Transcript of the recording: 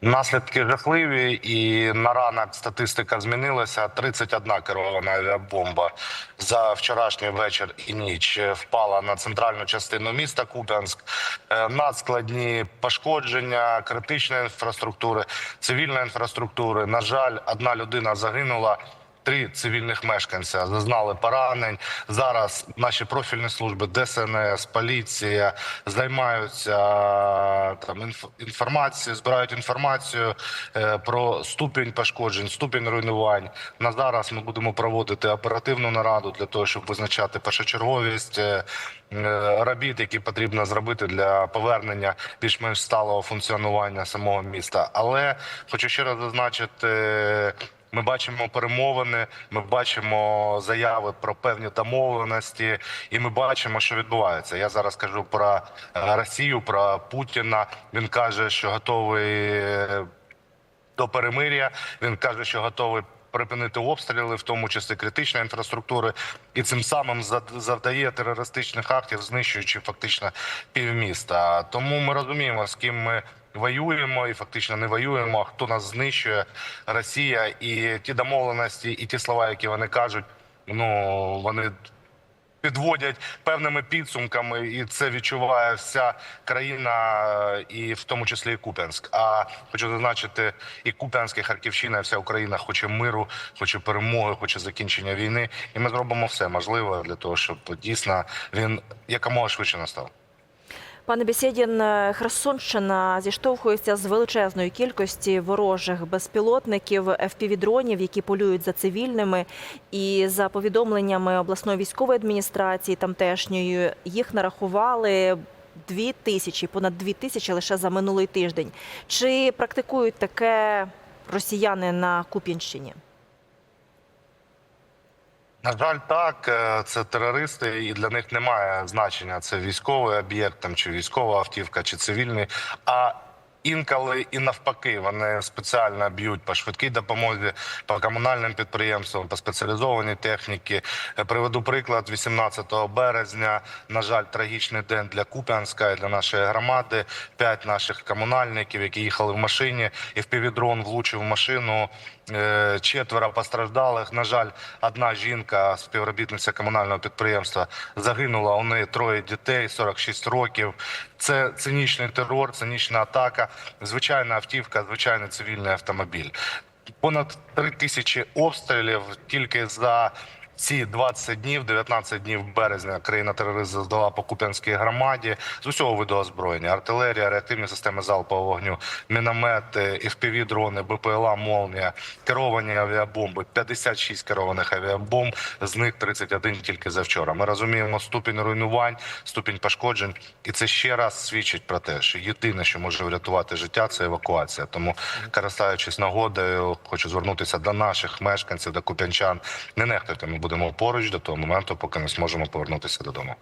Наслідки жахливі, і на ранок статистика змінилася. 31 керована авіабомба за вчорашній вечір і ніч впала на центральну частину міста Куп'янськ. Е, Надскладні пошкодження критичної інфраструктури, цивільної інфраструктури. На жаль, одна людина загинула. Три цивільних мешканця зазнали поранень. Зараз наші профільні служби, ДСНС, поліція займаються там інф- інформацією, збирають інформацію е, про ступінь пошкоджень, ступінь руйнувань. На зараз ми будемо проводити оперативну нараду для того, щоб визначати першочерговість е, е, робіт, які потрібно зробити для повернення більш-менш сталого функціонування самого міста. Але хочу ще раз зазначити. Ми бачимо перемовини, ми бачимо заяви про певні домовленості, і ми бачимо, що відбувається. Я зараз кажу про е, Росію, про Путіна. Він каже, що готовий е, до перемиря. Він каже, що готовий припинити обстріли, в тому числі критичної інфраструктури, і цим самим завдає терористичних актів, знищуючи фактично півміста. Тому ми розуміємо, з ким ми. Воюємо і фактично не воюємо. Хто нас знищує? Росія і ті домовленості, і ті слова, які вони кажуть, ну вони підводять певними підсумками, і це відчуває вся країна, і в тому числі і Куп'янськ. А хочу зазначити, і Куп'янськ, і Харківщина, і вся Україна хоче миру, хоче перемоги, хоче закінчення війни. І ми зробимо все можливе для того, щоб дійсно він якомога швидше настав. Пане Бесєдін, е, Херсонщина зіштовхується з величезною кількості ворожих безпілотників, FPV-дронів, які полюють за цивільними. І за повідомленнями обласної військової адміністрації тамтешньої їх нарахували дві тисячі, понад дві тисячі лише за минулий тиждень. Чи практикують таке росіяни на Куп'янщині? На жаль, так Е, це терористи, і для них немає значення. Це військовий об'єкт, там чи військова автівка, чи цивільний. А інколи і навпаки, вони спеціально б'ють по швидкій допомозі, по комунальним підприємствам, по спеціалізованій техніці. Е, Приведу приклад 18 березня. На жаль, трагічний день для Куп'янська і для нашої громади. П'ять наших комунальників, які їхали в машині, і впівдрон влучив в машину. Е, Четверо постраждалих. На жаль, одна жінка, співробітниця комунального підприємства, загинула. У неї троє дітей, 46 років. Це цинічний терор, цинічна атака. Звичайна автівка, звичайний цивільний автомобіль. Понад три тисячі обстрілів тільки за. Ці 20 днів, 19 днів березня, країна терорист здала по Куп'янській громаді з усього виду озброєння: артилерія, реактивні системи залпового вогню, міномети, fpv дрони БПЛА, молнія, керовані авіабомби, 56 керованих авіабомб, з них 31 тільки за вчора. Ми розуміємо ступінь руйнувань, ступінь пошкоджень, і це ще раз свідчить про те, що єдине, що може врятувати життя, це евакуація. Тому, користуючись нагодою, хочу звернутися до наших мешканців, до куп'янчан. Не нехтуйте, будемо поруч до того моменту, поки ми зможемо повернутися додому.